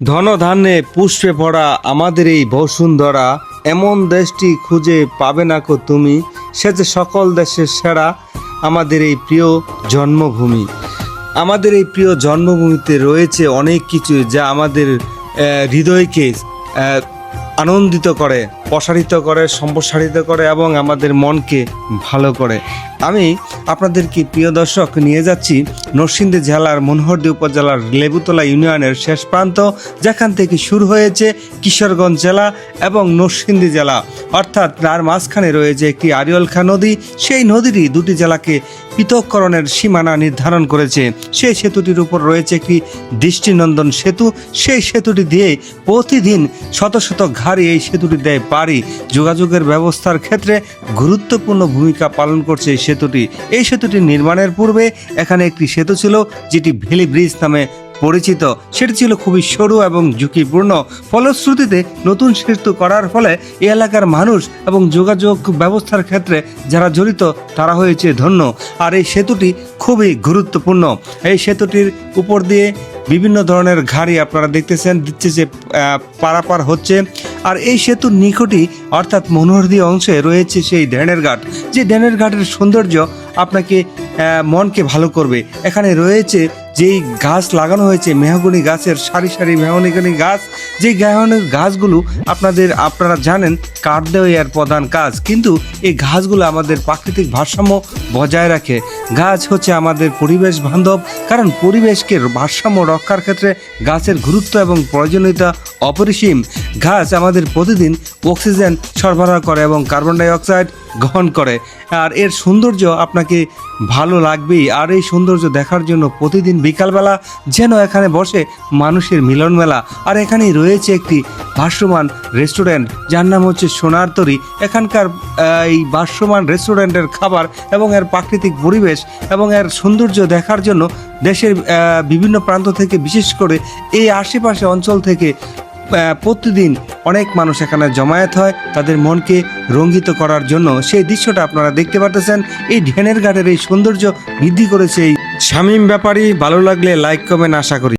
ধন ধান্যে পুষ্পে ভরা আমাদের এই বসুন্ধরা, এমন দেশটি খুঁজে পাবে না কো তুমি? সে যে সকল দেশের সেরা আমাদের এই প্রিয় জন্মভূমি। আমাদের এই প্রিয় জন্মভূমিতে রয়েছে অনেক কিছু যা আমাদের হৃদয়কে আনন্দিত করে। প্রসারিত করে, সম্প্রসারিত করে এবং আমাদের মনকে ভালো করে। আমি আপনাদেরকে, প্রিয় দর্শক, নিয়ে যাচ্ছি নরসিংদী জেলার মনোহরদী উপজেলার লেবুতলা ইউনিয়নের শেষ প্রান্ত, যেখান থেকে শুরু হয়েছে কিশোরগঞ্জ জেলা এবং নরসিংদী জেলা। অর্থাৎ তার মাঝখানে রয়েছে একটি আরিয়লখা নদী। সেই নদীটি দুটি জেলাকে পৃথককরণের সীমানা নির্ধারণ করেছে। সেই সেতুটির উপর রয়েছে একটি দৃষ্টিনন্দন সেতু। সেই সেতুটি দিয়ে প্রতিদিন শত শত ঘাড়ি এই সেতুটি দেয় পারি যোগাযোগের ব্যবস্থার ক্ষেত্রে গুরুত্বপূর্ণ ভূমিকা পালন করছে এই সেতুটি। এই সেতুটি নির্মাণের পূর্বে এখানে একটি সেতু ছিল, যেটি ভেলি ব্রিজ নামে পরিচিত। সেটি ছিল খুবই সরু এবং ঝুঁকিপূর্ণ। ফলশ্রুতিতে নতুন সেতু করার ফলে এই এলাকার মানুষ এবং যোগাযোগ ব্যবস্থার ক্ষেত্রে যারা জড়িত, তারা হয়েছে ধন্য। আর এই সেতুটি খুবই গুরুত্বপূর্ণ। এই সেতুটির উপর দিয়ে বিভিন্ন ধরনের গাড়ি আপনারা দেখতেছেন, দিচ্ছে যে পারাপার হচ্ছে। আর এই সেতুর নিকটই, অর্থাৎ মনোহরদী অংশে রয়েছে সেই ড্যানের ঘাট। যে ড্যানের ঘাটের সৌন্দর্য আপনাকে মনকে ভালো করবে। এখানে রয়েছে যেই গাছ লাগানো হয়েছে, মেহগনি গাছের সারি সারি মেহগনি গাছ। যে মেহগনি গাছগুলো আপনাদের, আপনারা জানেন কাঠ দেওয়া এর প্রধান কাজ। কিন্তু এই গাছগুলো আমাদের প্রাকৃতিক ভারসাম্য বজায় রাখে। গাছ হচ্ছে আমাদের পরিবেশ বান্ধব, কারণ পরিবেশকে ভারসাম্য রক্ষার ক্ষেত্রে গাছের গুরুত্ব এবং প্রয়োজনীয়তা অপরিসীম গাছ আমাদের প্রতিদিন অক্সিজেন সরবরাহ করে এবং কার্বন ডাই অক্সাইড গ্রহণ করে। আর এর সৌন্দর্য আপনাকে ভালো লাগবেই। আর এই সৌন্দর্য দেখার জন্য প্রতিদিন বিকালবেলা যেন এখানে বসে মানুষের মিলন মেলা। আর এখানেই রয়েছে একটি ভাষ্যমান রেস্টুরেন্ট, যার নাম হচ্ছে সোনার তরী। এখানকার এই ভাষ্যমান রেস্টুরেন্টের খাবার এবং এর প্রাকৃতিক পরিবেশ এবং এর সৌন্দর্য দেখার জন্য দেশের বিভিন্ন প্রান্ত থেকে বিশেষ করে এই আশেপাশে অঞ্চল থেকে প্রতিদিন অনেক মানুষ এখানে জমায়েত হয়, তাদের মনকে রঙ্গিত করার জন্য। সেই দৃশ্যটা আপনারা দেখতে পারতেছেন। এই ঢেনের ঘাটের এই সৌন্দর্য বৃদ্ধি করেছে এই শামীম ব্যাপারী। ভালো লাগলে লাইক কমেন্ট আশা করি।